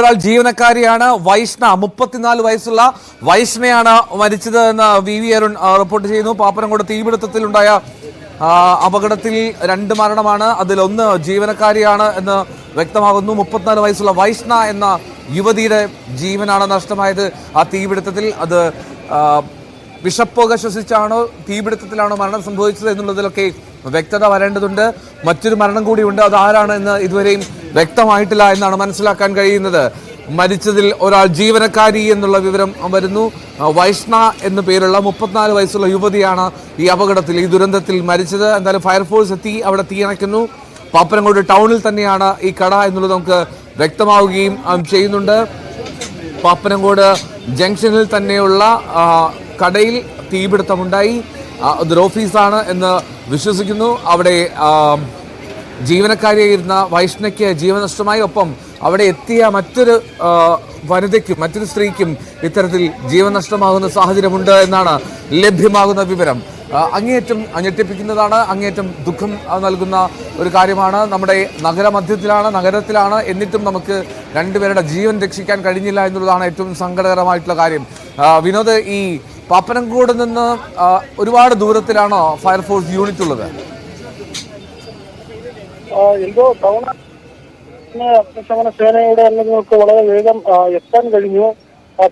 ഒരാൾ ജീവനക്കാരിയാണ്. വൈഷ്ണ മുപ്പത്തിനാല് വയസ്സുള്ള വൈഷ്ണയാണ് മരിച്ചത് എന്ന് വി വി അരുൺ റിപ്പോർട്ട് ചെയ്യുന്നു. പാപ്പനംകോട് തീപിടുത്തത്തിലുണ്ടായ അപകടത്തിൽ രണ്ട് മരണമാണ്. അതിലൊന്ന് ജീവനക്കാരിയാണ് എന്ന് വ്യക്തമാകുന്നു. മുപ്പത്തിനാല് വയസ്സുള്ള വൈഷ്ണ എന്ന യുവതിയുടെ ജീവനാണ് നഷ്ടമായത്. ആ തീപിടുത്തത്തിൽ അത് വിഷപ്പുക ശ്വസിച്ചാണോ തീപിടുത്തത്തിലാണോ മരണം സംഭവിച്ചത് എന്നുള്ളതിലൊക്കെ വ്യക്തത വരേണ്ടതുണ്ട്. മറ്റൊരു മരണം കൂടിയുണ്ട്. അത് ആരാണ് എന്ന് ഇതുവരെയും വ്യക്തമായിട്ടില്ല എന്നാണ് മനസ്സിലാക്കാൻ കഴിയുന്നത്. മരിച്ചതിൽ ഒരാൾ ജീവനക്കാരി എന്നുള്ള വിവരം വരുന്നു. വൈഷ്ണ എന്നു പേരുള്ള മുപ്പത്തിനാല് വയസ്സുള്ള യുവതിയാണ് ഈ അപകടത്തിൽ ഈ ദുരന്തത്തിൽ മരിച്ചത്. എന്തായാലും ഫയർഫോഴ്സ് എത്തി അവിടെ തീയണയ്ക്കുന്നു പാപ്പനംകോട് ടൗണിൽ തന്നെയാണ് ഈ കട എന്നുള്ളത് നമുക്ക് വ്യക്തമാവുകയും ചെയ്യുന്നുണ്ട്. പാപ്പനംകോട് ജംഗ്ഷനിൽ തന്നെയുള്ള കടയിൽ തീപിടുത്തമുണ്ടായി. അതൊരു ഓഫീസാണ് എന്ന് വിശ്വസിക്കുന്നു. അവിടെ ജീവനക്കാരിയായിരുന്ന വൈഷ്ണയ്ക്ക് ജീവനഷ്ടമായി. ഒപ്പം അവിടെ എത്തിയ മറ്റൊരു വനിതയ്ക്കും മറ്റൊരു സ്ത്രീക്കും ഇത്തരത്തിൽ ജീവൻ നഷ്ടമാകുന്ന സാഹചര്യമുണ്ട് എന്നാണ് ലഭ്യമാകുന്ന വിവരം. അങ്ങേയറ്റം ഞെട്ടിപ്പിക്കുന്നതാണ് അങ്ങേയറ്റം ദുഃഖം നൽകുന്ന ഒരു കാര്യമാണ്. നമ്മുടെ നഗരമധ്യത്തിലാണ് നഗരത്തിലാണ് എന്നിട്ടും നമുക്ക് രണ്ടുപേരുടെ ജീവൻ രക്ഷിക്കാൻ കഴിഞ്ഞില്ല എന്നുള്ളതാണ് ഏറ്റവും സങ്കടകരമായിട്ടുള്ള കാര്യം. വിനോദ് ഈ പാപ്പനംകോട് നിന്ന് ഒരുപാട് ദൂരത്തിലാണോ ഫയർഫോഴ്സ് യൂണിറ്റ് ഉള്ളത്? എന്തോ ടൗൺ അഗ്നിശമന സേനയുടെ അംഗങ്ങൾക്ക് വളരെ വേഗം എത്താൻ കഴിഞ്ഞു.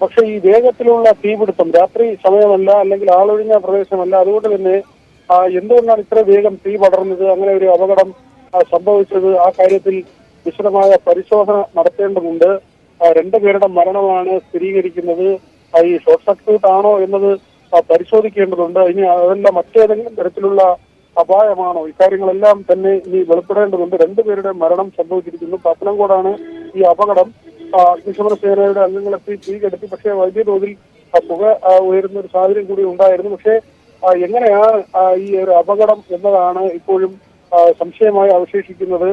പക്ഷെ ഈ വേഗത്തിലുള്ള തീപിടുത്തം രാത്രി സമയമല്ല അല്ലെങ്കിൽ ആളൊഴിഞ്ഞ പ്രദേശമല്ല അതുകൊണ്ട് തന്നെ എന്തുകൊണ്ടാണ് ഇത്ര വേഗം തീ പടർന്നത്? അങ്ങനെ ഒരു അപകടം സംഭവിച്ചത്. ആ കാര്യത്തിൽ വിശദമായ പരിശോധന നടത്തേണ്ടതുണ്ട്. രണ്ടു രണ്ടുപേരുടെ മരണമാണ് സ്ഥിരീകരിക്കുന്നത്. ഈ ഷോർട്ട് സർക്യൂട്ട് ആണോ എന്നത് പരിശോധിക്കേണ്ടതുണ്ട്. ഇനി അതല്ല മറ്റേതെങ്കിലും തരത്തിലുള്ള അപായമാണോ? ഇക്കാര്യങ്ങളെല്ലാം തന്നെ ഇനി വെളിപ്പെടേണ്ടതുണ്ട്. രണ്ടുപേരുടെ മരണം സംഭവിച്ചിരിക്കുന്നു. പത്തനംകോടാണ് ഈ അപകടം. അഗ്നിശമന സേനയുടെ അംഗങ്ങളെത്തി തീ കെടുത്തി പക്ഷേ വലിയ തോതിൽ പുക ഉയരുന്ന ഒരു സാഹചര്യം കൂടി ഉണ്ടായിരുന്നു. പക്ഷേ എങ്ങനെയാണ് ഈ ഒരു അപകടം എന്നതാണ് ഇപ്പോഴും സംശയമായി അവശേഷിക്കുന്നത്.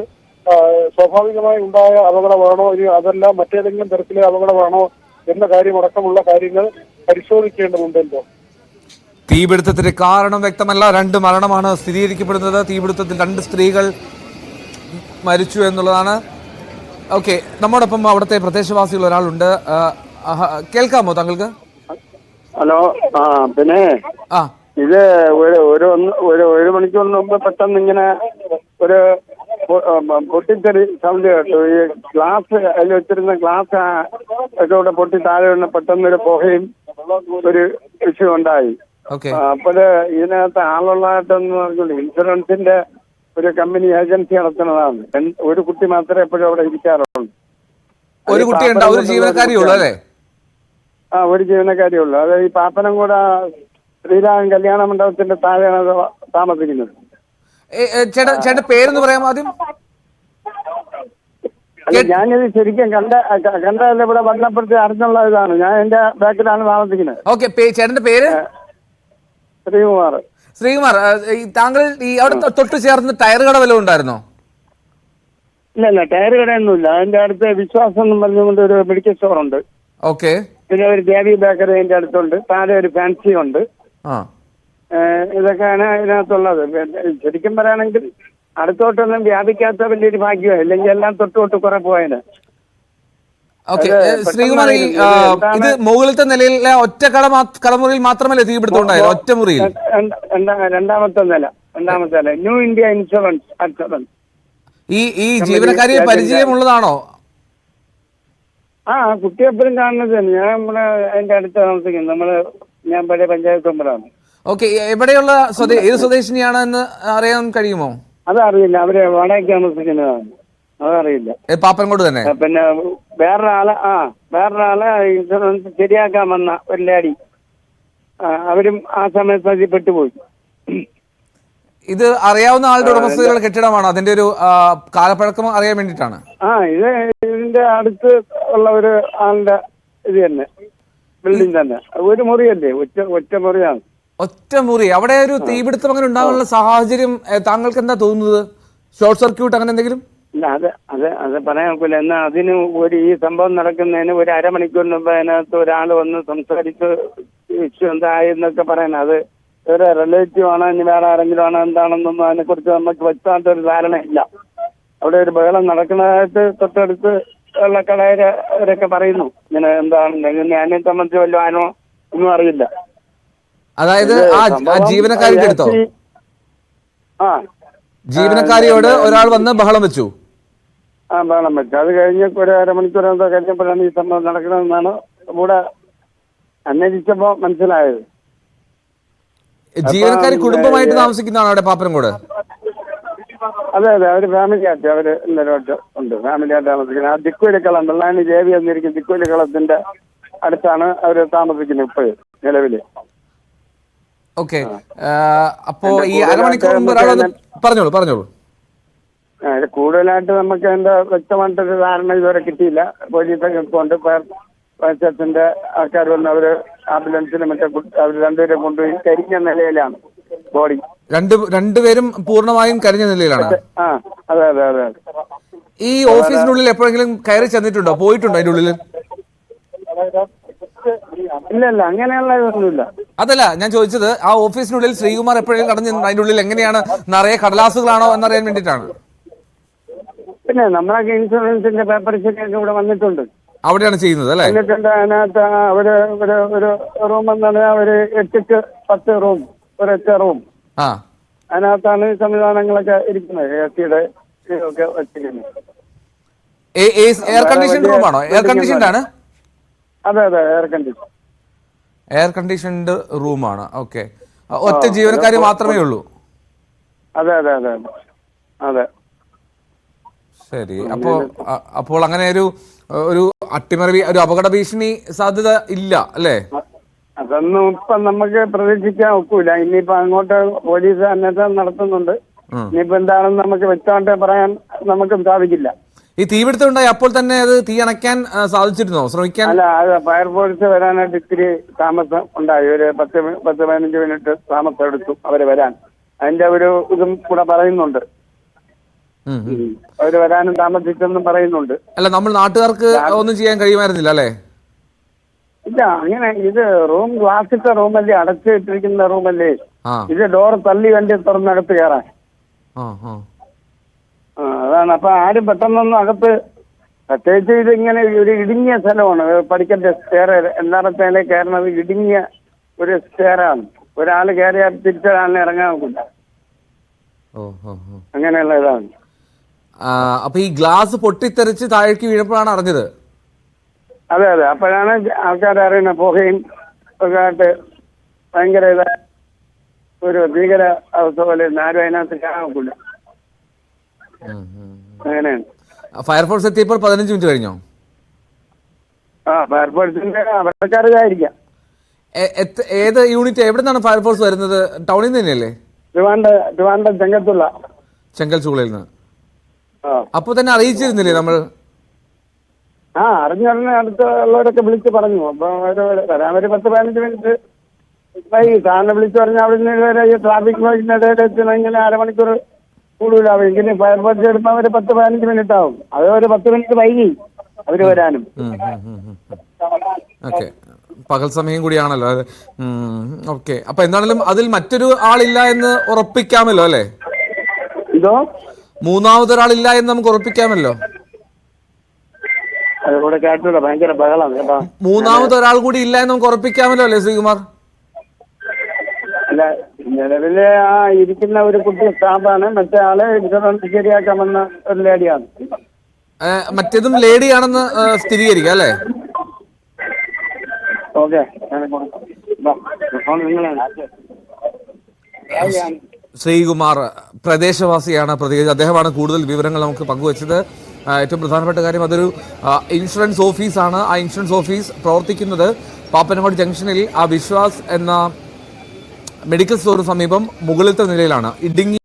സ്വാഭാവികമായി ഉണ്ടായ അപകടമാണോ? ഇനി അതല്ല മറ്റേതെങ്കിലും തരത്തിലെ അപകടമാണോ? എന്ന കാര്യമടക്കമുള്ള കാര്യങ്ങൾ പരിശോധിക്കേണ്ടതുണ്ടല്ലോ. തീപിടുത്തത്തിന്റെ കാരണം വ്യക്തമല്ല. രണ്ട് മരണമാണ് സ്ഥിരീകരിക്കപ്പെടുന്നത്. തീപിടുത്തത്തിൽ രണ്ട് സ്ത്രീകൾ മരിച്ചു എന്നുള്ളതാണ്. ഓക്കെ നമ്മോടൊപ്പം അവിടുത്തെ പ്രദേശവാസികൾ ഒരാളുണ്ട്. കേൾക്കാമോ താങ്കൾക്ക്? ഹലോ ആ പിന്നെ ആ. ഇത് ഒരു ഒരു ഒരു ഒരു മണിക്കൂറിന് മുമ്പ് പെട്ടെന്ന് ഇങ്ങനെ ഒരു പൊട്ടിത്തെറി സൗണ്ട് കേട്ടു. ഈ ഗ്ലാസ് അതിൽ വെച്ചിരുന്ന ഗ്ലാസ് ആ, ഒക്കെ ഇവിടെ പൊട്ടി താഴെ വീണ് പെട്ടെന്നൊരു പുകയും ഒരു വിഷയം ഉണ്ടായി. അപ്പോൾ അപ്പോഴ് ഇതിനകത്ത് ആളുള്ളതായിട്ടൊന്നും പറഞ്ഞില്ല ഇൻഷുറൻസിന്റെ ഒരു കമ്പനി ഏജൻസി നടത്തുന്നതാണ്. ഒരു കുട്ടി മാത്രമേ എപ്പോഴും അവിടെ ഇരിക്കാറുള്ളൂ. ഒരു കുട്ടിയുണ്ട് ഒരു അല്ലേ? ആ ഒരു ജീവനക്കാരി ഉള്ളൂ. അത് ഈ പാപ്പനം കൂടെ ശ്രീരാമൻ കല്യാണ മണ്ഡപത്തിന്റെ താഴെയാണ് താമസിക്കുന്നത്. ചേട്ടാ ചേട്ടൻ പേരെന്ന് പറയാമോ ആദ്യം? ഞാനിത് ശരിക്കും കണ്ട കണ്ടതല്ല ഇവിടെ വന്നപ്പോഴത്തെ അറിഞ്ഞുള്ള ഇതാണ്. ഞാൻ എന്റെ ബാക്കിലാണ് താമസിക്കുന്നത്. ഓക്കെ ചേട്ടന്റെ പേര്? ശ്രീകുമാർ. ശ്രീകുമാർ താങ്കൾ ഈ അവിടെ തൊട്ട് ചേർന്ന് ടയർ കട വല്ലതും ഉണ്ടായിരുന്നോ? ഇല്ല ഇല്ല ടയർ കടയൊന്നുമില്ല. അതിന്റെ അടുത്ത് വിശ്വാസം എന്ന് പറഞ്ഞുകൊണ്ട് ഒരു മെഡിക്കൽ സ്റ്റോർ ഉണ്ട്. ഓക്കെ. പിന്നെ ഒരു ദേവി ബേക്കറി അതിന്റെ അടുത്തുണ്ട്. താഴെ ഒരു ഫാൻസി ഉണ്ട്. ഇതൊക്കെയാണ് ഇതിനകത്തുള്ളത് ശരിക്കും പറയുകയാണെങ്കിൽ അടുത്തോട്ടൊന്നും വ്യാപിക്കാത്ത വലിയൊരു ഭാഗ്യമാണ് ഇല്ലെങ്കിൽ എല്ലാം തൊട്ട് തൊട്ട് കുറെ പോയത് ഓക്കെ ശ്രീകുമാർ ഇത് മുകളിലത്തെ നിലയിലെ ഒറ്റ കട കടമുറിയിൽ മാത്രമല്ലേ തീപിടുത്തം ഉണ്ടായത് ഒറ്റ മുറിയിൽ? രണ്ട- രണ്ടാമത്തെ നില രണ്ടാമത്തെ നില. ന്യൂ ഇന്ത്യ ഇൻഷുറൻസ് അക്ഷറൻ ഈ ഈ ജീവനക്കാരിയെ പരിചയമുള്ളതാണോ? ആ കുട്ടി എപ്പോഴും കാണുന്നത് ഞാൻ നമ്മുടെ അതിന്റെ അടുത്ത് താമസിക്കുന്നത് നമ്മൾ ഞാൻ പഴയ പഞ്ചായത്ത് മെമ്പറാണ്. ഓക്കെ എവിടെയുള്ള സ്വദേ ഏത് സ്വദേശിനിയാണ് എന്ന് അറിയാൻ കഴിയുമോ? അതറിയില്ല. അവർ വാടകയ്ക്ക് താമസിക്കുന്നതാണ്. അതറിയില്ല. പാപ്പൻകോട് തന്നെ? പിന്നെ വേറൊരാളെ ആ വേറൊരാളെ ഇൻഷുറൻസ് ശരിയാക്കാൻ വന്ന ഒരു ലേഡി. അവരും ആ സമയത്ത് അതിൽ പെട്ടുപോയി. ഇത് അറിയാവുന്ന ആളുടെ ഉടമസ്ഥതയിലുള്ള കെട്ടിടമാണ്? അതിന്റെ ഒരു കാലപ്പഴക്കം അറിയാൻ വേണ്ടിയിട്ടാണ്? ആ ഇത് ഇതിന്റെ അടുത്ത് ഉള്ള ഒരു ആളുടെ ഇത് തന്നെ. ബിൽഡിംഗ് തന്നെ. ഒരു മുറിയല്ലേ? ഒറ്റ ഒറ്റ മുറിയാണ്. ഒറ്റ മുറി. അവിടെ ഒരു തീപിടുത്തം അങ്ങനെ ഉണ്ടാകാനുള്ള സാഹചര്യം താങ്കൾക്ക് എന്താ തോന്നുന്നത്? ഷോർട്ട് സർക്യൂട്ട് അങ്ങനെ എന്തെങ്കിലും? ഇല്ല അത് അത് അത് പറയാൻ ഒക്കില്ല. എന്നാൽ അതിന് ഒരു ഈ സംഭവം നടക്കുന്നതിന് ഒരു അരമണിക്കൂറിന് മുമ്പ് അതിനകത്ത് ഒരാൾ വന്ന് സംസാരിച്ച് ഇഷ്യൂ എന്തായെന്നൊക്കെ പറയാൻ. അത് ഒരു റിലേറ്റീവ് ആണോ ഇനി വേറെ ആരെങ്കിലും ആണോ എന്താണെന്നൊന്നും അതിനെക്കുറിച്ച് നമുക്ക് വ്യക്തമായിട്ട് ഒരു ധാരണയില്ല. അവിടെ ഒരു ബഹളം നടക്കുന്നതായിട്ട് തൊട്ടടുത്ത് ഉള്ള കടയിലൊക്കെ പറയുന്നു. ഇങ്ങനെ എന്താണ് ഞാനെ എന്നെ സംബന്ധിച്ച് വല്ല ആനോ ഒന്നും അറിയില്ല. അതായത് ആ ജീവനക്കാരിയുടെ അടുത്തോ? ആ. ജീവനക്കാരിയോട് ഒരാൾ വന്ന് ബഹളം വെച്ചു. ആ ബഹളം വെച്ചു. അത് കഴിഞ്ഞ് ഒരു അരമണിക്കൂർ എന്തോ കഴിഞ്ഞപ്പോഴാണ് ഈ സംഭവം നടക്കണമെന്നാണ് കൂടെ അന്വേഷിച്ചപ്പോ മനസ്സിലായത്. ജീവനക്കാരി കുടുംബമായിട്ട് താമസിക്കുന്നതാണ് അവിടെ പാപ്പനംകോട്? അതെ അതെ. അവർ ഫാമിലി ആയിട്ട് അവർ എല്ലാവരും ഉണ്ട്. ഫാമിലി ആയിട്ട് താമസിക്കുന്നത് ആ ദിക്കുവലിക്കളം വെള്ളാണി ദേവി എന്നിരിക്കും ദിക്കുവലിക്കളത്തിന്റെ അടുത്താണ് അവർ താമസിക്കുന്നത് ഇപ്പോഴും നിലവിൽ. ഓക്കെ. അപ്പോ ഈ അരമണിക്കൂർ മുമ്പ് ഒരാൾ പറഞ്ഞോളൂ പറഞ്ഞോളൂ. കൂടുതലായിട്ട് നമുക്ക് എന്താ വ്യക്തമായിട്ടൊരു ധാരണ ഇതുവരെ കിട്ടിയില്ല. പോലീസൊക്കെ കൊണ്ട് പഞ്ചായത്തിന്റെ ആൾക്കാർ വന്ന് അവർ ആംബുലൻസിന് മറ്റേ അവർ അവർ രണ്ടുപേരെ കൊണ്ടുപോയി കരിഞ്ഞ നിലയിലാണ് ബോഡി. രണ്ട് രണ്ടുപേരും പൂർണമായും കരിഞ്ഞ നിലയിലാണ്. ആ അതെ അതെ അതെ അതെ. ഈ ഓഫീസിനുള്ളിൽ എപ്പോഴെങ്കിലും കയറി ചെന്നിട്ടുണ്ടോ? പോയിട്ടുണ്ടോ അതിന്റെ ഉള്ളിൽ ഇല്ല ഇല്ല അങ്ങനെയുള്ള ഇതൊന്നുമില്ല. അതല്ല ഞാൻ ചോദിച്ചത് ആ ഓഫീസിനുള്ളിൽ ശ്രീകുമാർ എപ്പോഴും കടന്നു അതിന്റെ ഉള്ളിൽ എങ്ങനെയാണ് നിറയെ കടലാസുകളാണോ എന്നറിയാൻ വേണ്ടിയിട്ടാണ്. പിന്നെ നമ്മളൊക്കെ ഇൻഷുറൻസിന്റെ പേപ്പർസൊക്കെ ഇവിടെ വന്നിട്ടുണ്ട്. അവിടെയാണ് ചെയ്യുന്നത് അല്ലേ? വന്നിട്ടുണ്ട് അതിനകത്ത് ഒരു ഒരു ഒരു റൂം എന്നാണ് ഒരു എട്ടിട്ട് പത്ത് റൂം ഒരു എട്ട് റൂം. ആ. അതിനകത്താണ് ഈ സംവിധാനങ്ങളൊക്കെ ഇരിക്കുന്നത് എ സിയുടെ ഒക്കെ വെച്ചിരിക്കുന്നത്. എയർ കണ്ടീഷൻ റൂമാണോ? എയർ കണ്ടീഷൻ ആണ് അതെ അതെ എയർ കണ്ടീഷൻ എയർ കണ്ടീഷൻഡ് റൂമാണ്. ഓക്കെ. ഒറ്റ ജീവനക്കാരി മാത്രമേ ഉള്ളൂ? അതെ അതെ അതെ അതെ. ശരി. അപ്പോ അപ്പോൾ അങ്ങനെ ഒരു ഒരു അട്ടിമറി ഒരു അപകട ഭീഷണി സാധ്യത ഇല്ല അല്ലേ? അതൊന്നും ഇപ്പൊ നമുക്ക് പ്രതീക്ഷിക്കാൻ ഒക്കൂല. ഇനിയിപ്പോ അങ്ങോട്ട് പോലീസ് അന്വേഷണം നടത്തുന്നുണ്ട്. ഇനിയിപ്പോ എന്താണെന്ന് നമുക്ക് വ്യക്തമായിട്ട് പറയാൻ നമുക്ക് സാധിക്കില്ല. ഈ തീപിടുത്തം ഉണ്ടായി അപ്പോൾ തന്നെ അത് തീ അണയ്ക്കാൻ സാധിച്ചിരുന്നോ? ശ്രമിക്കാൻ? അല്ല അത് ഫയർഫോഴ്സ് വരാനായിട്ട് ഇത്തിരി താമസം ഉണ്ടായി. ഒരു പത്ത് പത്ത് പതിനഞ്ച് മിനിറ്റ് താമസം എടുത്തു അവർ വരാൻ. അതിന്റെ ഒരു ഇതും കൂടെ പറയുന്നുണ്ട്. അവർ വരാനും താമസിച്ചെന്നും പറയുന്നുണ്ട്. അല്ല നമ്മൾ നാട്ടുകാർക്ക് ഒന്നും ചെയ്യാൻ കഴിയുമായിരുന്നില്ല അല്ലേ? ഇല്ല അങ്ങനെ ഇത് റൂം ഗ്ലാസിട്ട റൂമല്ലേ അടച്ചിട്ടിരിക്കുന്ന റൂമല്ലേ? ഇത് ഡോർ തള്ളി വണ്ടി തുറന്നടുത്ത് കയറാൻ. അതാണ്. അപ്പൊ ആരും പെട്ടെന്നൊന്നും അകത്ത് പ്രത്യേകിച്ച് ഇത് ഇങ്ങനെ ഒരു ഇടുങ്ങിയ സ്ഥലമാണ്. പഠിക്കട്ടെ സ്റ്റെയർ എല്ലായിടത്തേലെ കയറുന്നത് ഇടുങ്ങിയ ഒരു സ്റ്റേറാണ് ഒരാൾ കയറിയാൽ തിരിച്ചൊരാളിനെ ഇറങ്ങാൻ നോക്കില്ല അങ്ങനെയുള്ള ഇതാണ്. അപ്പൊ ഈ ഗ്ലാസ് പൊട്ടിത്തെറിച്ച് താഴേക്ക് വീഴപ്പോഴാണ് അറിഞ്ഞത്? അതെ അതെ. അപ്പോഴാണ് ആൾക്കാർ അറിയുന്നത്. പുകയും ഒക്കെ ആയിട്ട് ഭയങ്കര ഇത ഒരു ഭീകര അവസ്ഥ പോലെ ആരും അതിനകത്ത് കാണാൻ നോക്കില്ല. അങ്ങനെയാണ്. ഫയർഫോഴ്സ് എത്തിയപ്പോൾ പതിനഞ്ച് മിനിറ്റ് കഴിഞ്ഞോ? ആ ഫയർഫോഴ്സിന്റെ ഏത് യൂണിറ്റ് എവിടെ നിന്നാണ് ഫയർഫോഴ്സ് വരുന്നത്? ടൗണിൽ നിന്ന് തന്നെയല്ലേ ട്രിവാൻഡ്ര ചെങ്കൽ ചൂളയിൽ നിന്ന് അപ്പൊ തന്നെ അറിയിച്ചിരുന്നില്ലേ നമ്മൾ? ആ അറിഞ്ഞുടനെ അടുത്തുള്ളവരൊക്കെ വിളിച്ച് പറഞ്ഞു. അപ്പൊ അവർ വരാൻ ഒരു പത്ത് പതിനഞ്ച് മിനിറ്റ് വൈകി സാറിനെ വിളിച്ചു പറഞ്ഞാൽ അവിടെ നിന്ന് ട്രാഫിക് ലൈറ്റിന്റെ ഇടയിൽ എത്തണമെങ്കിൽ അരമണിക്കൂർ കൂടുതലാവും ഫയർ ഫയർഫോഴ്സ് എടുക്കുമ്പോൾ ഒരു പത്ത് പതിനഞ്ച് മിനിറ്റ് ആവും അത് ഒരു പത്ത് മിനിറ്റ് വൈകി അവർ വരാനും. ഓക്കെ. പകൽ സമയം കൂടിയാണല്ലോ. അതെ ഓക്കെ. അപ്പൊ എന്താണെങ്കിലും അതിൽ മറ്റൊരു ആളില്ല എന്ന് ഉറപ്പിക്കാമല്ലോ അല്ലേ? ഇതോ മൂന്നാമതൊരാളില്ല എന്ന് നമുക്ക് ഉറപ്പിക്കാമല്ലോ? മൂന്നാമതൊരാൾ കൂടി ഇല്ല എന്ന് നമുക്ക് ഉറപ്പിക്കാമല്ലോ അല്ലേ ശ്രീകുമാർ? നിലവിലെ ആ ഇരിക്കുന്ന ഒരു കുട്ടി സ്റ്റാഫാണ് മറ്റേ ആൾ ഇൻഷുറൻസ് ശരിയാക്കാമെന്ന ഒരു ലേഡിയാണ്. മറ്റേതും ലേഡിയാണെന്ന് സ്ഥിരീകരിക്കാം അല്ലേ? ഓക്കെ. ശ്രീകുമാർ പ്രദേശവാസിയാണ് പ്രതികരിച്ചത്. അദ്ദേഹമാണ് കൂടുതൽ വിവരങ്ങൾ നമുക്ക് പങ്കുവച്ചത്. ഏറ്റവും പ്രധാനപ്പെട്ട കാര്യം അതൊരു ഇൻഷുറൻസ് ഓഫീസാണ്. ആ ഇൻഷുറൻസ് ഓഫീസ് പ്രവർത്തിക്കുന്നത് പാപ്പനങ്ങോട് ജംഗ്ഷനിൽ ആ വിശ്വാസ് എന്ന മെഡിക്കൽ സ്റ്റോറിന് സമീപം മുകളിലത്തെ നിലയിലാണ്. ഇടുങ്ങി